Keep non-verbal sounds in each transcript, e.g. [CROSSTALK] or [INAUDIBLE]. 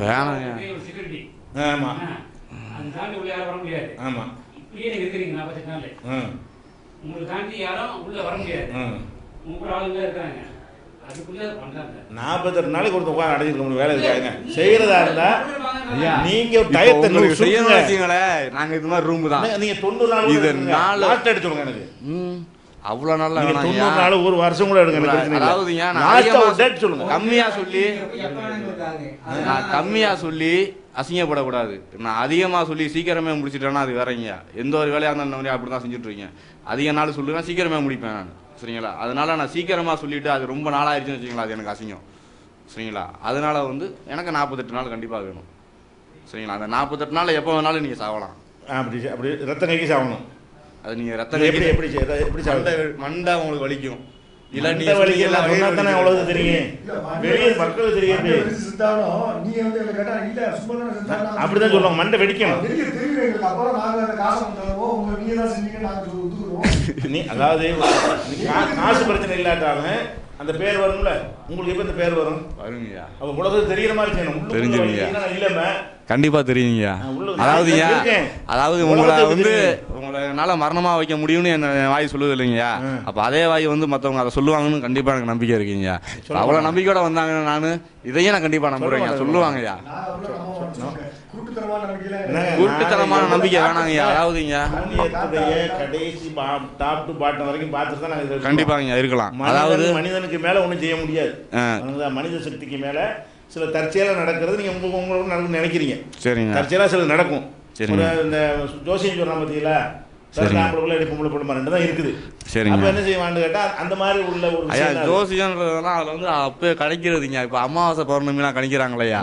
வேணாங்க. செக்யூரிட்டி ஆமா. அது தாண்டி உள்ள யாரும் வர முடியாது. ஆமா. இப்படியே நீங்க இருக்கிறீங்க நாற்பத்தெட்டு நாளைக்கு ஒருத்தர் உட்காந்து அடைஞ்சிருக்க முடியும் வேலை இருக்காங்க செய்யறதா இருந்தா நீங்க டயத்தை. வச்சுங்களேன் நாங்க இது மாதிரி ரூம் தான். நீங்க தொண்ணூறு நாள் இது நாலு- சொல்லுங்க எனக்கு. ம். அவ்வளோ வேணாம் தொண்ணூறு நாள் ஒரு வருஷம் கூட எடுங்க டேட் சொல்லுங்க. கம்மியா சொல்லி நான் கம்மியா சொல்லி அசிங்கப்படக்கூடாது. நான் அதிகமாக சொல்லி சீக்கிரமே முடிச்சிட்டேன்னா அது வேறங்க எந்த ஒரு வேலையாக இருந்தாலும் அப்படி தான் செஞ்சுட்டு இருக்கேன் அதிக நாள் சொல்லுவேன் சீக்கிரமே முடிப்பேன் நான். சரிங்களா? அதனால நான் சீக்கிரமா சொல்லிட்டு அது ரொம்ப நாளாயிருச்சுன்னு வச்சுங்களா அது எனக்கு அசிங்கம். சரிங்களா? அதனால வந்து எனக்கு நாற்பத்தெட்டு நாள் கண்டிப்பாக வேணும். சரிங்களா? அந்த நாற்பத்தெட்டு நாள் எப்போ வேணாலும் நீங்கள் சாவலாம். அப்படி அப்படி ரத்தம் கைக்கு சாகணும் அது நீங்கள் ரத்தம் எப்படி எப்படி செய்ய- எப்படி மண்டை சாகணும் மண்டை உங்களுக்கு வலிக்கும். இல்ல நீங்க நீங்க இல்ல. அப்படிதான் சொல்லுவாங்க மண்டை வெடிக்கணும் நாங்க நீங்க நாங்க [LAUGHS] அதாவது காசு பிரச்சனை இல்லாட்டாலும் அந்த பேர் வரும்ல? உங்களுக்கு எப்ப இந்த பேர் வரும்? வருங்கய்யா. அப்ப உலகத்துக்கு தெரியுற மாதிரி செய்யணும். வலிக்குதுன்னா இல்லைம்மா. கண்டிப்பா தெரியுங்கய்யா. அதாவது உலகத்தை உங்களை வந்து. உங்களை என்னால மரணமா வைக்க முடியும்னு என்ன வாய் சொல்லுது இல்லைங்கய்யா. அப்ப அதே வாய் வந்து மத்தவங்க அதை சொல்லுவாங்கன்னு கண்டிப்பா எனக்கு நம்பிக்கை இருக்குங்கய்யா. இப்ப அவ்வளவு நம்பிக்கையோட வந்தாங்க நானு இதையும் நான் கண்டிப்பா நம்புறேங்க. சொல்லுவாங்கய்யா? உருட்டுத்தனமான நம்பிக்கை வேணாங்கய்யா. அதாவதுங்க கடைசி டாப் டு பாட்டம் வரைக்கும் பார்த்துட்டு தான் நாங்க இதை வச்சிருக்கோம். கண்டிப்பாங்க இருக்கலாம். அதாவது மனிதனுக்கு மேல ஒண்ணும் செய்ய முடியாது. மனித சக்திக்கு மேல சில தற்செயலா நடக்கிறது நீங்க உங்க உங்களோட நடக்கும்னு நினைக்கிறீங்க. சரிங்க. தற்செயலா சில நடக்கும். ஒரு இந்த ஜோசியம் தான் அது. ஜோசியன்றதுலாம் அதுல வந்து அப்பவே கணிக்கிறதுங்க. இப்ப அமாவாசை பௌர்ணமிலாம் கணிக்கிறாங்களையா.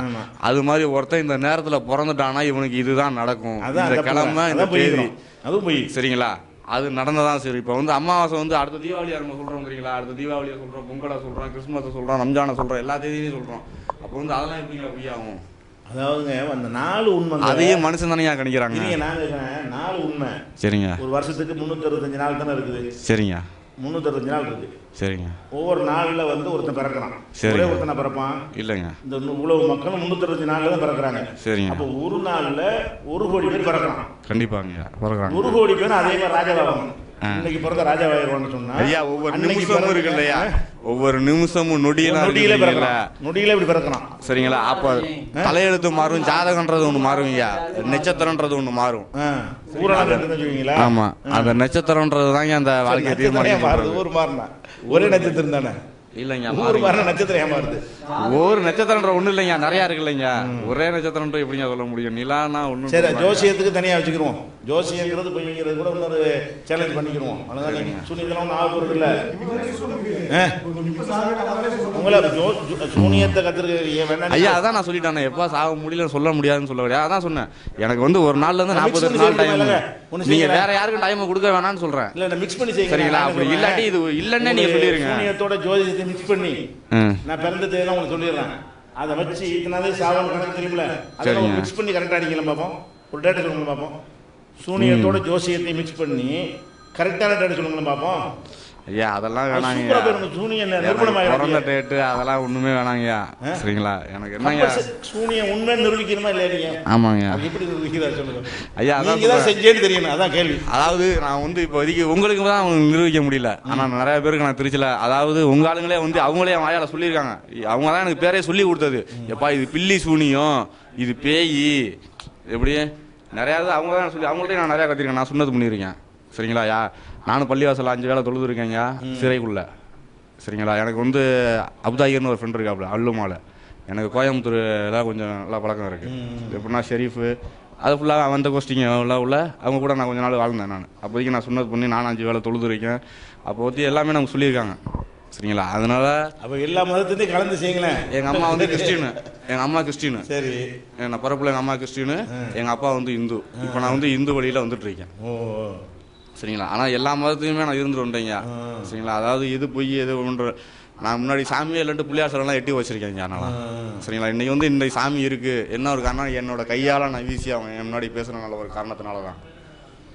அது மாதிரி ஒருத்தன் இந்த நேரத்துல பிறந்துட்டானா இவனுக்கு இதுதான் நடக்கும். இந்த கிழமை இந்த தேதி. அதுவும் போய் சரிங்களா? அது நடந்ததான் சரி. இப்போ வந்து அமாவாசை வந்து அடுத்த தீபாவளியா நம்ம சொல்றோம் சரிங்களா அடுத்த தீபாவளியை சொல்றோம் பொங்கலை சொல்றோம் கிறிஸ்மஸை சொல்றோம் ரம்ஜானை சொல்றோம் எல்லா தேதியும் சொல்றோம். அப்போ வந்து அதெல்லாம் எப்படிங்க பொய் ஆகும் அதாவதுங்க அந்த நாலு உண்மை அதையும் மனுஷன் தானே கணிக்கிறாங்க? நீங்க நான் கேட்கிறேன் நாலு உண்மை. சரிங்க. ஒரு வருஷத்துக்கு முன்னூத்தி அறுபத்தஞ்சு நாள் தானே இருக்குது? சரிங்க. முன்னூத்தி அறுபத்தஞ்சு நாள் இருக்கு. சரிங்க. ஒவ்வொரு நாள்ல வந்து ஒருத்தன் பிறக்கிறான். ஒரே ஒருத்தனை பிறப்பான்? இல்லைங்க. இந்த இவ்வளவு மக்கள் முன்னூத்தி அறுபத்தஞ்சு நாள்ல தான் பிறக்கிறாங்க. சரிங்க. அப்போ ஒரு நாள்ல ஒரு கோடி பேர் பிறக்கிறான் கண்டிப்பாங்க. பிறகுறாங்க ஒரு கோடி பேர் அதே மாதிரி ராஜாவாகும் ஆ. இன்னைக்கு பிறந்த ராஜாவாயிருவான்னு சொன்னா ஐயா ஒவ்வொரு நிமிஷமும் இருக்கு இல்லையா ஒவ்வொரு நிமிஷமும் நொடியெல்லாம் நொடியில இல்லைங்களா? பிறக்கிறான் நொடியில இப்படி பிறக்கிறான் சரிங்களா? அப்ப தலையெழுத்து மாறும் ஜாதகன்றது ஒண்ணு மாறுங்கய்யா நட்சத்திரன்றது ஒண்ணு மாறும். ஆமா. அந்த நட்சத்திரன்றது தாங்க அந்த வாழ்க்கையை தீர்மானிக்கும் ஊர் மாறினா. ஒரே நட்சத்திரம் தானே? இல்லைங்க மாறுங்க. மாறின நட்சத்திரம் ஏன் மாறுது ஒரு நட்சத்திரன்ற ஒண்ணு இல்லைங்க நிறைய இருக்கு இல்லைங்க. ஒரே நட்சத்திரன்ற எப்படிங்க சொல்ல முடியும்? நிலானா ஒண்ணு சரி ஜோசியத்துக்கு தனியா வச்சுக்கிருவோம். ஜோசியங்கிறது பொய்ங்கிறது கூட இன்னொரு சேலஞ்ச் பண்ணிக்கிருவோம். அதனால சூனியத்தெல்லாம் ஒன்றும் இல்ல? உங்களை சூனியத்தை கத்துருக்கு ஐயா அதான் நான் சொல்லிட்டேன். எப்ப சாக முடியல சொல்ல முடியாதுன்னு சொல்ல முடியாது அதான் சொன்னேன். எனக்கு வந்து ஒரு நாள்ல இருந்து பண்ணி நாள் டைம் நீங்க. வேற யாருக்கும் டைம் கொடுக்க வேணாம்னு சொல்றேன். இல்ல மிக்ஸ் பண்ணி சரிங்களா? அப்படி. இல்லாட்டி இது இல்லைன்னே நீங்க சொல்லிருங்க. சூனியத்தோட ஜோதிடத்தை மிக்ஸ் பண்ணி. நான் பிறந்த தேதியெல்லாம் உங்களுக்கு சொல்லிடுறேன். அதை வச்சு இத்தனாவது சாவன் கணக்கு தெரியுமில்ல அதை. மிக்ஸ் பண்ணி கரெக்டாக அடிக்கலாம் பார்ப்போம். ஒரு டேட்டா சொல்லுங்க பார்ப்போம். சூனியத்தோட ஜோசியத்தை மிக்ஸ் பண்ணி கரெக்டான டேட்டா சொல்லுங்களேன் பார்ப்போம். ஐயா அதெல்லாம் சூப்பரா வேணாங்க போயிடும் சூனியம் எனக்கு பிறந்த டேட்டு அதெல்லாம் ஒண்ணுமே வேணாங்கய்யா? சரிங்களா? எனக்கு என்னங்க சூனியம் உண்மை நிரூபிக்கணுமா இல்லையா நீங்க? ஆமாங்க அது எப்படி நிரூபிக்கிறா சொல்லுங்க? ஐயா அதான். செஞ்சேன்னு தெரியணும் அதான் கேள்வி. அதாவது நான் வந்து இப்போதைக்கு உங்களுக்கு தான் நிரூபிக்க முடியல. ஆனா நிறைய பேருக்கு நான் திருச்சில அதாவது உங்க ஆளுங்களே வந்து அவங்களே வாயால சொல்லியிருக்காங்க. அவங்க தான் எனக்கு பேரே சொல்லி கொடுத்தது. எப்பா இது பில்லி சூனியம் இது பேய் எப்படி? நிறையா அவங்க தான் சொல்லி அவங்கள்ட்ட நான் நிறையா கத்திருக்கேன். நான் சொன்னது பண்ணியிருக்கேன். சரிங்களா யா நானும் பள்ளிவாசல் அஞ்சு வேலை தொழுது இருக்கேங்க சிறைக்குள்ள. சரிங்களா? எனக்கு வந்து அப்தாயிர்னு ஒரு ஃப்ரெண்ட் இருக்காப்புல அல்லுமால எனக்கு கோயம்புத்தூர் எல்லாம் கொஞ்சம் நல்லா பழக்கம் இருக்கு. எப்படின்னா ஷெரீஃபு அது ஃபுல்லாக வந்த கோஷ்டிங்க உள்ள உள்ள. அவங்க கூட நான் கொஞ்ச நாள் வாழ்ந்தேன் நான். அப்போதைக்கு நான் சொன்னது பண்ணி நானும் அஞ்சு வேலை தொழுது இருக்கேன் அப்போ பற்றி எல்லாமே நமக்கு சொல்லியிருக்காங்க. சரிங்களா? அதனால அப்ப எல்லா மதத்தையும் கலந்து செய்யுங்களேன். எங்கள் அம்மா வந்து கிறிஸ்டின் எங்கள் அம்மா கிறிஸ்டின் சரி. நான் பிறப்புல எங்கள் அம்மா கிறிஸ்டின் எங்கள் அப்பா வந்து இந்து. இப்போ நான் வந்து இந்து வழியில் வந்துட்டு இருக்கேன். ஓ. சரிங்களா? ஆனால் எல்லா மதத்துலையுமே நான் இருந்துட்டு வந்துட்டேங்க. சரிங்களா? அதாவது இது பொய் எது ஒன்று. நான் முன்னாடி சாமியே இல்லைன்ட்டு பிள்ளையார் சிலைலாம் எட்டி வச்சிருக்கேங்க அதனால் சரிங்களா? இன்னைக்கு வந்து இந்த சாமி இருக்கு. என்ன ஒரு காரணம் என்னோட கையால் நான் வீசி அவன் என் முன்னாடி பேசுகிறனால ஒரு காரணத்தினால தான்.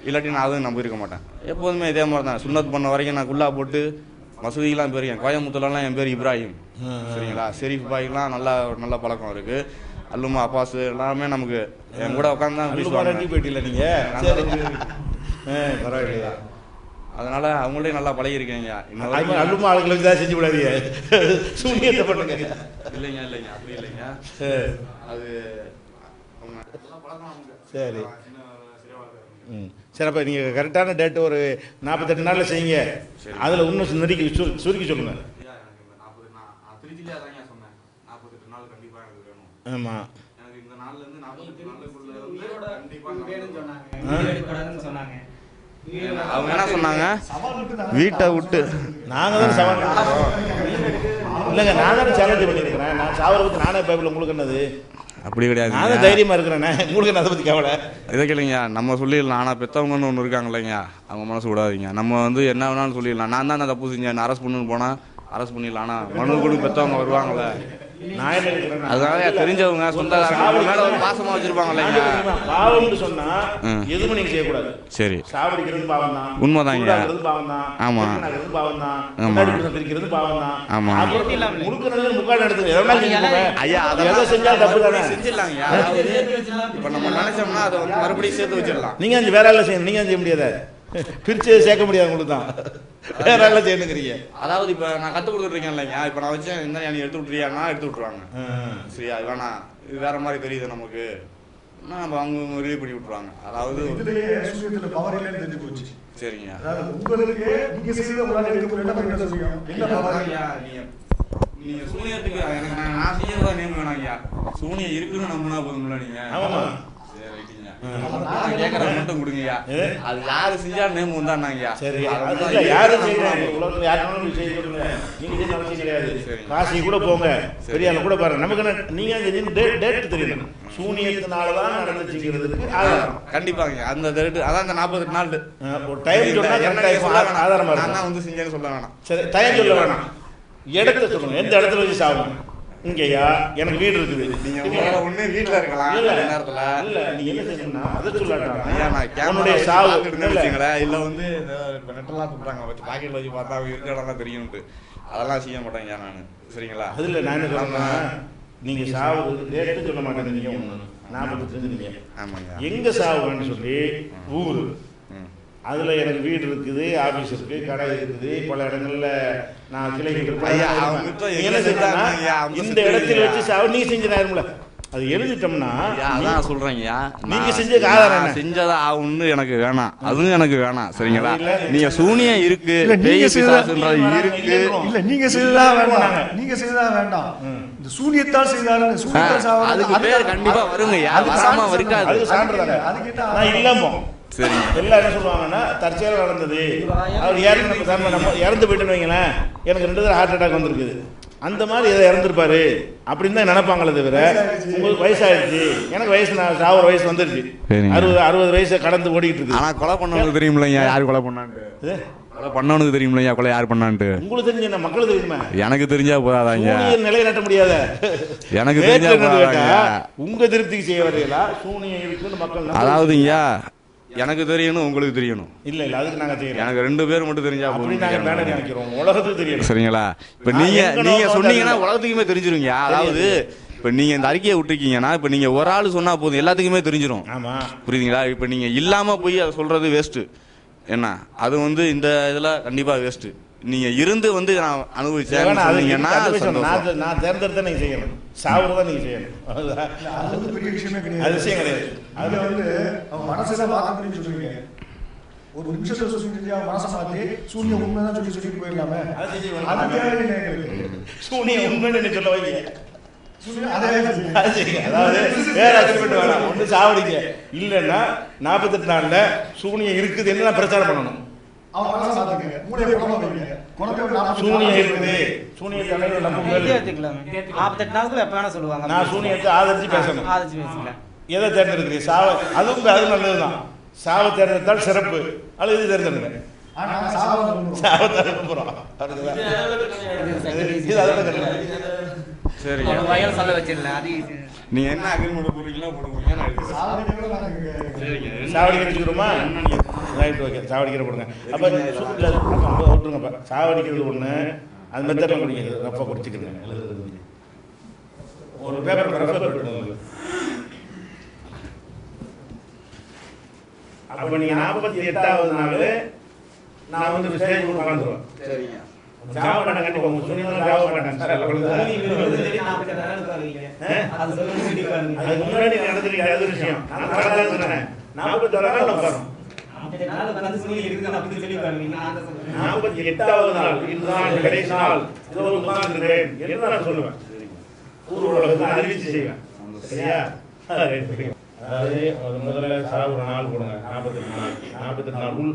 இல்லாட்டி நான் அதுவும் நம்பியிருக்க மாட்டேன். எப்போதுமே இதே மாதிரி தான். சுண்ணத் பண்ண வரைக்கும் நான் குல்லா போட்டு மசூதிக்கெலாம் போயிருக்கேன் கோயம்புத்தூர்லாம் என் பேர் இப்ராஹிம். சரிங்களா? ஷெரீஃப் பாய்க்கெலாம் நல்லா நல்ல பழக்கம் இருக்குது அல்லுமா அப்பாஸ் எல்லாமே நமக்கு. என் கூட உட்காந்து தான் பேசுவாங்க. ரெட்டி போயிட்டில நீங்க? சரி ஆ, பரவாயில்லையா. அதனால அவங்கள்டையும் நல்லா பழகிருக்கேங்க. அல்லுமா ஆளுங்களுக்கு தான் செஞ்சு விடாதீங்க. சூனியத்தை பண்ணுங்க. இல்லைங்க இல்லைங்க. அப்படி இல்லைங்க. சரி அது. சரி. ம். சரி அப்போ நீங்கள் கரெக்டான டேட் ஒரு நாற்பத்தெட்டு நாளில் செய்யுங்க. சரி. அதில் இன்னும் நெருக்கி சுரு சுருக்கி சொல்லுங்கள் ஐயா, எனக்கு இந்த 40 நான் நான் திருச்சியிலே அதாங்க சொன்னேன். 48 நாள் கண்டிப்பா எனக்கு வேணும். ஆமாம் அவங்க என்ன சொன்னாங்க. விட்டு வீட்டை. நாங்கள் தான் சவால் இல்லைங்க நான் தானே சேலஞ்சு பண்ணியிருக்கிறேன் நான் சாவரை பற்றி நானே பயப்பில் உங்களுக்கு என்னது? அப்படி கிடையாது நானே தைரியமாக இருக்கிறேனே. உங்களுக்கு என்ன அதை பற்றி கவலை. இதை கேளுங்க நம்ம சொல்லிடலாம். ஆனால் பெற்றவங்கன்னு ஒன்று இருக்காங்க இல்லைங்க அவங்க மனசு விடாதீங்க. நம்ம வந்து என்ன வேணாலும் சொல்லிடலாம். நான் தான் அந்த தப்பு செஞ்சேன். அரெஸ்ட் பண்ணுன்னு போனால் அரெஸ்ட் பண்ணிடலாம் ஆனால் மனு கூட பெற்றவங்க நான் இருக்கிறேன் அதனால தெரிஞ்சவங்க சொந்தக்காரங்க மேலே ஒரு பாசமாக வச்சுருப்பாங்க இல்லைங்க பாவம்னு சொன்னா. எதுவும் நீங்க செய்யக்கூடாது. சரி. சாவடிக்கிறது பாவம் தான் உண்மைதாங்க. பாவம் தான் ஆமா. பாவம் தான் ஆமா. முன்னாடி புருஷன் பிரிக்கிறது பாவம் தான் ஆமா. அப்புறம் முழுக்கிறது முக்காடு எடுத்து எதனா செஞ்சுக்கோங்க. ஐயா அது எதை செஞ்சாலும் தப்பு தானே. செஞ்சிடலாங்க. அதாவது இப்போ நம்ம நினைச்சோம்னா அதை மறுபடியும் சேர்த்து வச்சிடலாம். நீங்க வேற ஆள செய்யணும். நீங்க செய்ய முடியாத. பிரிச்சு சேர்க்க முடியாது உங்களுக்கு தான். வேற ஆள செய்யணுங்கிறீங்க அதாவது இப்போ நான் கற்றுக் கொடுத்துட்ருக்கேன் இல்லைங்க. இப்போ நான் வச்சேன் இந்த நீ எடுத்து விட்றியான்னா எடுத்து விட்ருவாங்க சரியா இது வேணாம் இது வேற மாதிரி தெரியுது நமக்கு. நான் நம்ம அவங்க ரிலீவ் பண்ணி விட்ருவாங்க அதாவது தெரிஞ்சு போச்சு. சரிங்க. அதாவது உங்களுக்கு நீங்க செய்த உங்களால எடுக்க முடியல என்ன பண்ண ஐயா, நீங்க நீங்க சூனியத்துக்கு எனக்கு நான் செய்யறதா நேம் வேணாம் ஐயா. சூனியம் இருக்குன்னு நம்பினா போதும்ல நீங்க. ஆமாமா. கேட்கறது மட்டும் கொடுங்கய்யா? அது யாரு செஞ்சா நேம் வந்தாங்கய்யா சரி யாரும் நம்பணும். உலகத்துல யாருனாலும் செய்ய கொடுங்க. நீங்க செய்ய அவசியம் கிடையாது. சரிங்க. காசி கூட போங்க. சரி. பெரிய ஆளு கூட பாருங்க. நமக்கு என்ன நீங்க டேட் டேட் தெரியணும் சூனியத்தினால தான் நடந்துச்சுங்கிறதுக்கு ஆதாரம். கண்டிப்பாங்க அந்த ரேட்டு அதான் அந்த நாற்பது நாள். ஒரு டைம் சொன்னா. ஆதாரமா நான் வந்து செஞ்சேன்னு சொல்ல வேணாம். சரி டைம் சொல்ல வேணாம். இடத்த சொல்லுங்க. எந்த இடத்துல வச்சு சாகும் இங்கயா? எனக்கு வீடு இருக்குது. நீங்க ஒண்ணு வீட்ல இருக்கலாம் இல்ல. நேரத்துல. இல்ல என்ன செய்யணும்னா அதை ஐயா நான் வச்சு சாவு. வச்சுங்களேன், இல்ல. வந்து நெட்டெல்லாம் சொல்றாங்க வச்சு பாக்கெட்ல வச்சு பார்த்தா அவங்க இருக்க இடம்லாம் தெரியும்ட்டு அதெல்லாம் செய்ய மாட்டேங்க நானு. சரிங்களா? அதுல நான் என்ன சொல்றேன்னா நீங்க சாவு டேட்டு சொல்ல மாட்டேங்கிறீங்க. ஒண்ணு நாற்பத்தி தெரிஞ்சுங்க ஆமாங்க. எங்க சாவுன்னு சொல்லி ஊர். அதுல எனக்கு வீடு இருக்குது ஆபீஸ் இருக்கு கடை இருக்குது பல இடங்கள்ல நான் கிளைகள் இந்த இடத்துல. வச்சு சாவு நீங்க செஞ்சிடாரும்ல அது எழுதிட்டோம்னா அதான் சொல்றேங்கய்யா நீங்க செஞ்சதுக்கு ஆதாரம்? செஞ்சதா ஆகும்னு எனக்கு வேணாம். அதுவும் எனக்கு வேணாம் சரிங்களா? அது. நீங்க சூனியம் இருக்கு நீங்க இருக்கு. இல்ல நீங்க செய்ததா வேண்டாம். நீங்க செய்ததா வேண்டாம். இந்த சூனியத்தால் சாவாரு அதுக்கு பேர் கண்டிப்பா வருங்கய்யா அதுக்கு சான்று இருக்காது அதுக்கு சான்று தானே? அது கேட்டா இல்லமோ சரிங்க எல்லாம் என்ன சொல்லுவாங்கன்னா தற்செயலா நடந்தது. அவர் இறந்து நம்ம இறந்து போயிட்டுன்னு வைங்களேன் எனக்கு ரெண்டு தடவை ஹார்ட் அட்டாக் வந்திருக்குது. அந்த மாதிரி எதை இறந்துருப்பாரு அப்படின்னு தான் நினைப்பாங்களே தவிர உங்களுக்கு வயசாயிருச்சு எனக்கு வயசு நான் சாவர வயசு வந்துருச்சு. அறுபது அறுபது வயசு கடந்து ஓடிக்கிட்டு இருக்கு ஆனா கொலை பண்ணவனுக்கு தெரியுமில்லையா யார் கொலை பண்ணான்ட்டு? இது, கொலை பண்ணவனுக்கு தெரியுமில்லையா கொலை யார் பண்ணான்ட்டு? உங்களுக்கு தெரிஞ்ச என்ன மக்களுக்கு தெரியுமா? எனக்கு தெரிஞ்சா போதாதாங்க. சூனியம் நிலைநாட்ட முடியாத. எனக்கு தெரிஞ்சா உங்க திருப்திக்கு செய்ய வரீங்களா சூனியம் இருக்குன்னு மக்கள் அதாவதுங்கய்யா எனக்கு தெரியணும் உங்களுக்கு தெரியணும். இல்ல இல்ல அதுக்கு நாங்க செய்யறோம் எனக்கு ரெண்டு பேர் மட்டும் தெரிஞ்சா அப்படி நாங்க பேனர் போதும் நினைக்கிறோம் உலகத்துக்கு தெரியணும். சரிங்களா? இப்ப நான் நீங்க எங்க நீங்க நோக்கம் சொன்னீங்கன்னா. உலகத்துக்குமே தெரிஞ்சிருங்க. அதாவது இப்ப நீங்க இந்த அறிக்கையை விட்டுருக்கீங்கன்னா இப்ப நீங்க ஒரு ஆள் சொன்னா போதும். எல்லாத்துக்குமே தெரிஞ்சிரும். ஆமா. புரியுதுங்களா? இப்ப நீங்க இல்லாம போய் அதை சொல்றது வேஸ்ட் என்ன? அது வந்து இந்த இதுல கண்டிப்பா வேஸ்ட் நீங்க இருந்து வந்து நான் அனுபவிச்சேன். நான் நான் தேர்ந்தெடுத்த நீங்க செய்யணும். சாவுறதா நீங்க செய்யணும். அது வந்து பெரிய விஷயமே அது கிடையாது. விஷயம் கிடையாது. அதுல வந்து அவன் மனசுல மாத்தணும்னு சொல்றீங்க ஒரு நிமிஷத்துல சொல்லிட்டு அவன் மனசை மாத்தி சூன்யம் உண்மைதான் சொல்லி சொல்லிட்டு போயிடலாமே அது தேவையில்லை சூனியம் உண்மைன்னு என்ன சொல்ல வைங்க சாவடிங்க இல்லைன்னா நாற்பத்தெட்டு நாள்ல சூனியம் இருக்குது என்ன பிரச்சாரம் பண்ணணும் சூனியம் இருக்குது சூனியத்தை நாற்பத்தெட்டு நாளுக்குள்ள எப்ப வேணா சொல்லுவாங்க நான் சூனியத்தை ஆதரிச்சு பேசணும் ஆதரிச்சு பேசிக்கலாம் எதை தேர்ந்தெடுக்கிறீங்க? சாவ. அதுவும் அது நல்லதுதான். சாவை தேர்ந்தெடுத்தால் சிறப்பு. அல்லது இது தேர்ந்தெடுங்க? சாவா போறோம் அதுக்குதான். இது அதோட கட்டளை. சரிங்க வயல் சொல்ல வச்சிடலாம் அது easy. நீங்க என்ன அக்ரிமெண்ட் போடுறீங்களோ போடுங்க சாவடிக்கிற வச்சுக்கிறோமா? ரைட் ஓகே சாவடிக்கிற போடுங்க. அப்போ இல்லை அப்போ விட்டுருங்க அப்போ. சாவடிக்கிறது ஒன்று அது மெத்தடில் குடிக்கிறது ரப்பா குடிச்சிக்கிறேங்க எழுதுறது ஒரு பேப்பர் ரெஃபர் பண்ணுங்க அப்ப நீங்க நாற்பத்தி எட்டாவது நாள் நான் வந்து ஸ்டேஜ் உட்காந்துருவேன். சரிங்க. ஜாவ பண்ண கண்டிப்பா உங்க சொன்னீங்கன்னா ஜாவ பண்ணேன் சார் அதுக்கு முன்னாடி நடந்துருக்க அது ஒரு விஷயம். நான் கடதான் சொன்னேன் நாற்பத்தி ஒரு நாள் உட்காரும் நாற்பத்தி எட்டாவது நாள். இதுதான் கடைசி நாள். இதோ நான் சொல்லுவேன். ஊர் உலகத்தை அறிவிச்சு செய்வேன். சரியா? [LAUGHS] அதாவது அது முதல்ல சாவு ஒரு நாள் போடுங்க நாற்பத்தெட்டு நாள் நாற்பத்தெட்டு நாள் உள்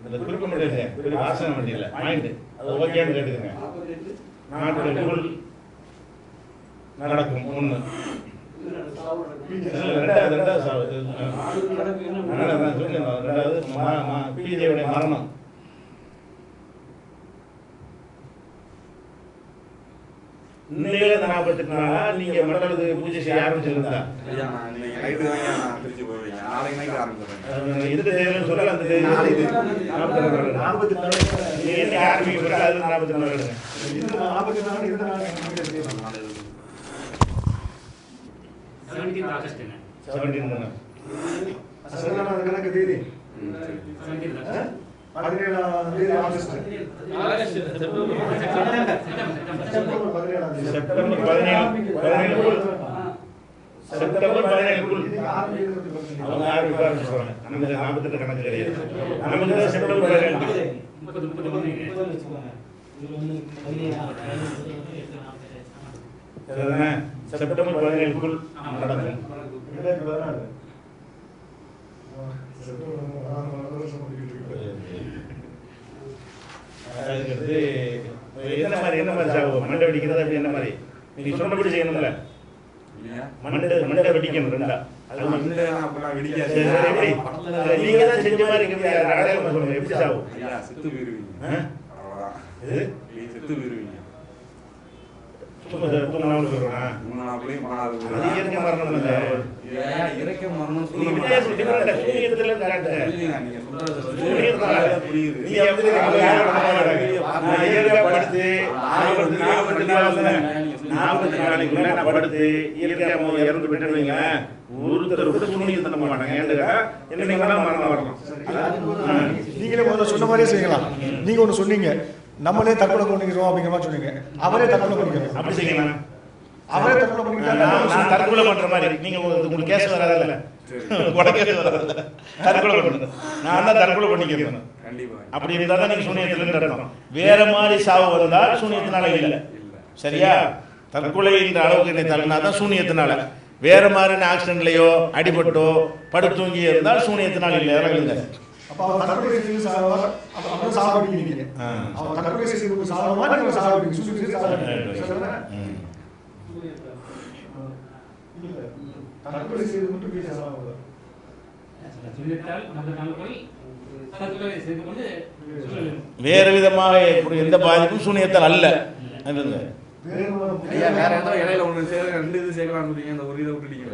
இந்த குறிப்பிட முடியாது பெரிய வாசனை முடியல இல்லை அது ஓகேன்னு கேட்டுக்கங்க நாற்பத்தெட்டு உள் நடக்கும் ஒன்று ரெண்டாவது ரெண்டாவது சாவு ரெண்டாவது மரணம் இன்னையில இந்த நாற்பத்தெட்டு நாளா நீங்க மண்டலத்துக்கு பூஜை செய்ய ஆரம்பிச்சிருந்தா. எந்த தேதியிலும் சொல்லல அந்த தேதி. நாற்பத்தி நாலு ஆரம்பிக்க அது நாற்பத்தி நாலு நாற்பத்தி நாலு செய்யலாம். செவன்டீன் ஆகஸ்ட்டுங்க செவன்டீன் தானே கணக்கு தேதி. செவன்டீன் ஆ? பதினேழாம் தேதி ஆகஸ்ட். செப்டம்பர் பதினேழாம் தேதி செப்டம்பர் பதினேழு பதினேழுக்குள் செப்டம்பர் பதினேழுக்குள் அவங்க ஆரம்பிக்க ஆரம்பிச்சுருவாங்க நமக்கு நாற்பத்தெட்டு கணக்கு கிடையாது. நமக்கு தான் செப்டம்பர் பதினேழு? செப்டம்பர் பதினேழுக்குள் நடக்கும் ரெண்டாயிரத்தி பதினாலு ஆ, செப்டம்பர் ஆறு வருஷம் முடிக்கிட்டு இருக்கு. அதுக்கடுத்து என்ன மாதிரி என்ன மாதிரி சாவு மண்டை வெடிக்கிறது அப்படி என்ன மாதிரி நீங்க சொன்னபடி செய்யணும்ல இல்லையா மண்டை மண்டை வெடிக்கணும் ரெண்டா நான் வெடிக்காது. நீங்க தான் செஞ்ச மாதிரி இருக்க. அடையாளம் சொல்லுங்க எப்படி ஐயா செத்து போயிருவீங்க. இது? நீ செத்து போயிருவீங்க. நாற்பத்தி நாளைக்குள்ள நான் படுத்து இயற்கையா இறந்து விட்டுட்டு வைங்களேன். ஒருத்தர் கூட சூனியத்தை நம்ப மாட்டாங்க. ஏன்டா என்னைக்கு வேணா மரணம் வரலாம். நீங்களே முதல்ல சொன்ன மாதிரியே செய்யலாம். நீங்க ஒண்ணு சொன்னீங்க. நம்மளே தற்கொலை பண்ணிக்கிறோம் அப்படிங்கிற மாதிரி சொன்னீங்க. அவரே தற்கொலை பண்ணிக்கிறோம் அப்படி செய்யலாம்? அவரே தற்கொலை நான் தற்கொலை பண்ற மாதிரி. நீங்க உங்களுக்கு உங்களுக்கு கேஸ் வராதுல்ல. கேஸ் வராதுல்ல. தற்கொலை பண்ணுங்க. நான் தான் தற்கொலை பண்ணிக்கிறேன். கண்டிப்பா. அப்படி இருந்தா தான் நீங்க சூனியத்துல அர்த்தம் வேற மாதிரி சாவு வந்தால் சூனியத்தினால இல்ல. சரியா? தற்கொலைன்ற அளவுக்கு என்னை தள்ளினா தான் சூனியத்தினால. வேற மாதிரி ஆக்சிடென்ட்லயோ அடிபட்டோ படுத்து தூங்கி இருந்தால் சூனியத்தினால இல்லை இறங்குங்க. வேற விதமாக எந்த பாதிப்பும் சூனியத்தால் அல்ல. ஐயா வேற ஏதோ இடையில ஒண்ணு சேர்க்க ரெண்டு இது சேர்க்கலாம் அந்த ஒரு இதை விட்டுட்டீங்க?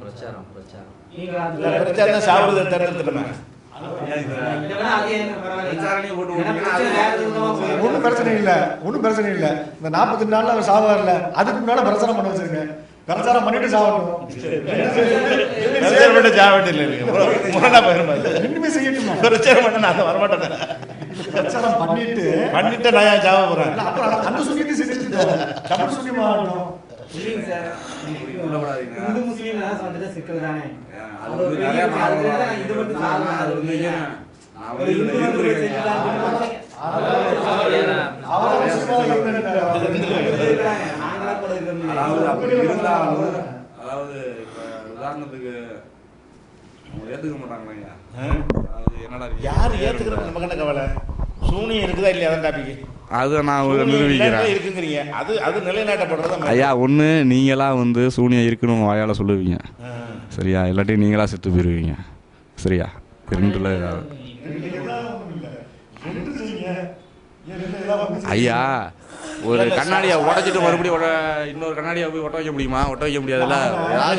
பிரச்சாரம் பிரச்சாரம். போட்டு விட்டீங்கன்னா அது ஒண்ணும் பிரச்சனை இல்ல ஒண்ணும் பிரச்சனை இல்ல. இந்த நாற்பத்தி நாள்ல அவர் சாவார்ல அதுக்கு முன்னால பிரச்சாரம் பண்ண வச்சிருங்க. பிரச்சாரம் பண்ணிட்டு சாவட்டும் சாவட்டு இல்லை ரெண்டுமே செய்யட்டுமா? பிரச்சனை பண்ண நான் வரமாட்டேன். பிரச்சாரம் பண்ணிட்டு பண்ணிட்டு நான் சாவ போறேன்? அந்த சுனியத்தை செஞ்சுட்டு தமிழ் சுனியமா ஆகட்டும் இல்லைங்க சார். இந்து முஸ்லீம் சிக்கல் தானே. இது மட்டும் அது வந்து. அவர். அதாவது அப்படி இருந்தாலும் அதாவது இப்ப உதாரணத்துக்கு அவங்க ஏத்துக்க மாட்டாங்களா என்னடா? யார் ஏத்துக்கிறது நமக்கு என்ன கவலை? சூனியம் இருக்குதா இல்லையா அதான் டாபிக் அதை நான் நிரூபிக்கிறேன். இருக்குங்கிறீங்க. அது அது நிலைநாட்டப்படுறதா ஐயா ஒன்று நீங்களா வந்து சூனியம் இருக்குன்னு வாயால் சொல்லுவீங்க. சரியா? இல்லாட்டி நீங்களா செத்து போயிருவீங்க. சரியா? ரெண்டுல இல்ல. ஐயா ஒரு கண்ணாடியை உடைச்சிட்டு மறுபடியும் உட- இன்னொரு கண்ணாடியை போய் ஒட்ட வைக்க முடியுமா? ஒட்ட வைக்க முடியாதுல்ல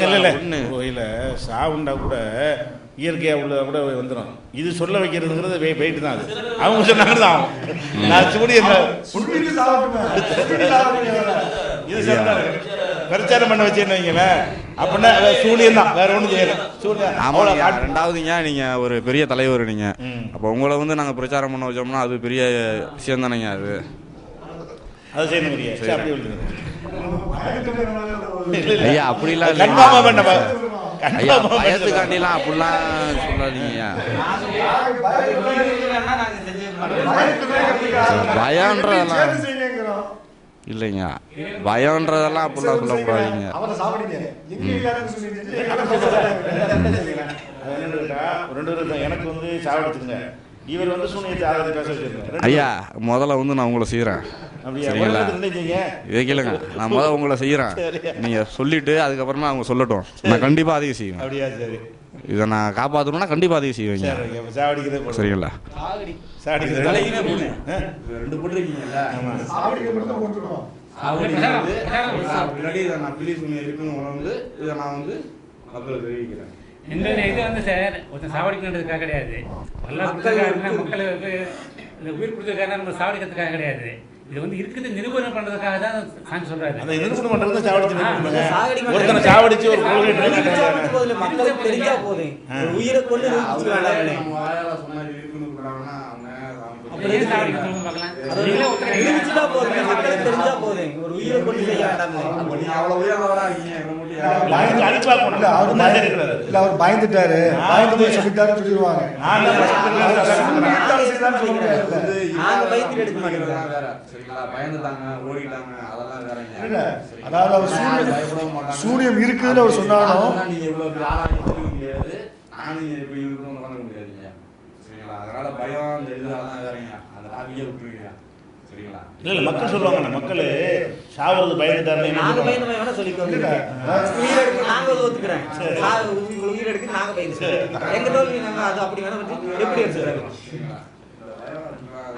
இல்ல, இல்ல. ஒன்று கோயில சாவுண்டா கூட இயற்கையாக உள்ள கூட வந்துடும் இது சொல்ல வைக்கிறதுங்கிறது வெ வெயிட் தான் அது. அவங்க சொன்னாங்க தான் ஆகும். நான் சாப்பிட்டுமே. இது சொன்னாரு பிரச்சாரம் பண்ண வச்சேன்னு வைங்களேன் அப்படின்னா அது சூரியன் தான். வேற ஒன்றும் செய்யல. சூரியன் அவ்வளோ ரெண்டாவதுங்க நீங்க ஒரு பெரிய தலைவர் நீங்க. ம். அப்போ உங்களை வந்து நாங்க பிரச்சாரம் பண்ண வச்சோம்னா அது பெரிய விஷயம் தானேங்க அது. அது செய்யணும் ஐயா அப்படிலாம் இல்லைங்க. ஐயா பயத்துக்காண்டிலாம் அப்படிலாம் சொல்லாதீங்க செய்யுங்கிறோம் இல்லைங்க பயம்ன்றதெல்லாம் அப்படிலாம் சொல்லக்கூடாதீங்க. எனக்கு வந்து சாவடிச்சுங்க இவர் வந்து சூனியத்தை ஆதரவு பேச வச்சிருக்காரு ஐயா முதல்ல வந்து நான் உங்களை செய்கிறேன் சரிங்களா? இதை கேளுங்க. நான் முதல்ல உங்களை செய்கிறேன் நீங்கள் சொல்லிட்டு அதுக்கப்புறமா அவங்க சொல்லட்டும். நான் கண்டிப்பாக அதையும் செய்வேன். அப்படியா சரி. இதை நான் காப்பாற்றணும்னா கண்டிப்பாக அதையும் செய்வேங்க. சரிங்களா? ரெண்டு பின்னாடி இதை நான் பிலீஸ் இருக்குன்னு உணர்ந்து இதை நான் வந்து மக்களுக்கு தெரிவிக்கிறேன் இந்த இது வந்து சார்? ஒருத்தன் சாவடிக்கணுன்றதுக்காக கிடையாது. வல்லாத்துக்காக மக்களுக்கு இந்த உயிர் கொடுத்ததுக்காக நம்ம சாவடிக்கிறதுக்காக கிடையாது. இது வந்து இருக்குது நிரூபணம் பண்றதுக்காக தான் சாமி சொல்றாரு. அந்த நிரூபணம் பண்றது தான் சாவடிச்சு நிரூபணம் சாகடிக்க பண்ணுங்க. ஒருத்தனை சாவடிச்சு ஒரு கொள்கை நிரூபிச்சா மட்டும் போதும் இல்ல, மக்களுக்கு தெரிஞ்சா போதும். ஒரு உயிரை கொண்டு நிரூபிச்சு வேண்டாம்னே போதும் மக்களுக்கு தெரிஞ்சா போதும் ஒரு உயிரை கொண்டு செய்ய இல்ல அவர் பயந்துட்டாரு பயந்து போய் சொல்லிடுவாங்க பயந்துட்டாங்க ஓடிட்டாங்க அதாவது அவர் சூரியன் சூரியம் இருக்குதுன்னு அவர் சொன்னாலும் நீங்க இவ்வளவு ஆளா நானும் இப்ப இருக்கணும் வளர்க்க முடியாது. அதனால பயம் இந்த இது அதெல்லாம் வேறங்க. அந்த டாபிக்கே விட்டுருவீங்க சரிங்களா? இல்ல இல்ல மக்கள் சொல்லுவாங்க மக்கள் சாவறது பயந்துட்டாருன்னு என்ன நாங்க? பயந்து வேணா நாங்க ஒத்துக்கிறேன். சாக உங்க உயிர் எடுக்க நாங்க பயந்து எங்க தோல்வி நாங்க அது அப்படி வேணா எப்படி எடுத்துக்கிறாங்க?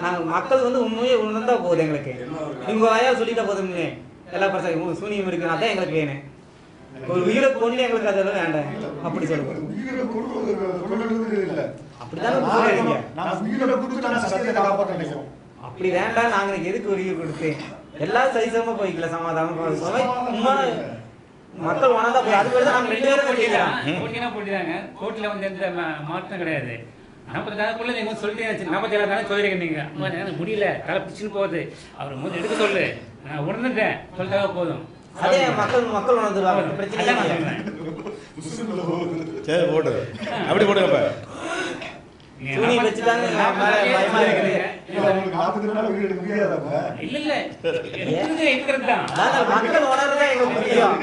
நாங்க மக்கள் வந்து உண்மையே உணர்ந்தா போதும் எங்களுக்கு. உங்க வாயா சொல்லிட்டா போதும்னே எல்லா பிரச்சனையும் சூனியம் இருக்கு அதான் எங்களுக்கு வேணும். ஒரு உயிரை கொண்டு எங்களுக்கு அதெல்லாம் வேண்டாம். அப்படி சொல்லுங்க. உயிரை கொண்டு கொண்டு இல்ல அப்படிதானே சொல்றீங்க நான் உயிரை கொடுத்து நான் சத்தியத்தை காப்பாற்ற நினைக்கிறோம் அப்படி வேண்டாம் நாங்க எதுக்கு உயிர் கொடுத்து எல்லாம் சரிசமமா போய்க்கல சமாதானம் மக்கள் உணர்ந்தா போய் அது மாதிரி தான் ரெண்டு பேரும் பண்ணிக்கிறோம் போட்டினா போட்டிதாங்க. கோர்ட்ல வந்து எந்த மா- மாற்றம் கிடையாது. நாற்பத்தி நாளுக்குள்ள நீங்க வந்து சொல்லிட்டீங்க நாற்பத்தி ஏழு தானே சொல்லிருக்கீங்க நீங்க. அம்மா, எனக்கு முடியல. தலை பிடிச்சுன்னு போகுது. அவர் முதல்ல எடுக்க சொல்லு. நான் உணர்ந்துட்டேன். சொல்லிட்டாவே போதும். அதே மக்கள் மக்கள் உணர்ந்துருவாங்க. பிரச்சனை. சரி போடுது அப்படி போடுங்க துணி வச்சுதாங்க பயமா மக்கள் உணர்றதா எங்களுக்கு முக்கியம்.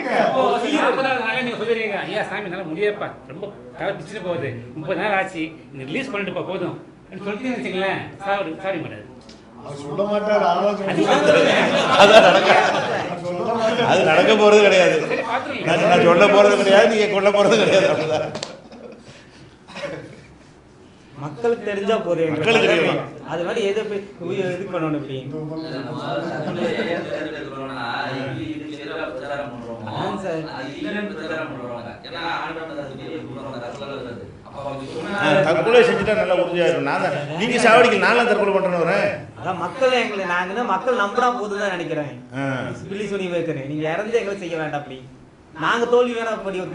ஐயா சாமி நல்லா முடியப்பா. ரொம்ப தலை பிடிச்சிட்டு போகுது. முப்பது நாள் ஆச்சு. ரிலீஸ் பண்ணிட்டு போ போதும். சொல்லிட்டு வச்சுங்களேன் சாரி சாரி அவர் சொல்ல மாட்டார் அது நடக்க போறது கிடையாது. நான் சொல்ல போறது கிடையாது நீங்க கொல்ல போறது கிடையாது. அவ்வளவுதான். மக்களுக்கு தெரிஞ்சா போதும். மக்களுக்கு தெரியும். அது மாதிரி எது போய் உயிர் இது பண்ணணும் இப்படி? தற்கொலை செஞ்சுட்டா நல்லா உறுதியா இருக்கும். நான் தான். நீங்க தற்கொலை பண்றேன்னு வரேன். அதான் மக்கள் எங்களை நாங்க என்ன மக்கள் நம்பினா போதும் தான் நினைக்கிறேன். பில்லி சொல்லி வைக்கிறேன். நீங்க இறந்து எங்களுக்கு செய்ய வேண்டாம் அப்படி. நாங்க தோல்வி வேணா அப்படி. ஒரு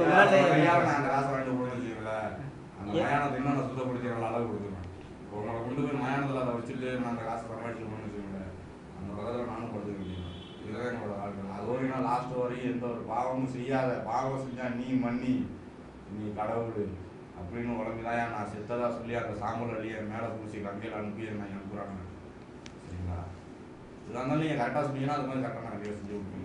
அந்த மயானத்தை இன்னும் நான் சுத்தப்படுத்தி அளவு கொடுத்துருவேன் இப்போ உங்களை கொண்டு போய் மயானத்தில் அதை வச்சுட்டு நான் அந்த காசு சம்பாதிச்சு வச்சுக்கோங்களேன் அந்த பக்கத்தில் நானும் படுத்துக்க முடியும் இதுதான் என்னோட வாழ்க்கை. அது வரைக்கும் லாஸ்ட் வரையும் எந்த ஒரு பாவமும் செய்யாத பாவம் செஞ்சால் நீ மன்னி நீ கடவுள் அப்படின்னு உடம்புதான் நான் செத்ததாக சொல்லி அந்த சாம்பல் அழிய மேலே பூசி கங்கையில் அனுப்பி நான் அனுப்புகிறாங்க சரிங்களா? இதாக இருந்தாலும் நீங்கள் கரெக்டாக சொன்னீங்கன்னா அது மாதிரி கரெக்டாக நான் செஞ்சு கொடுப்பீங்க.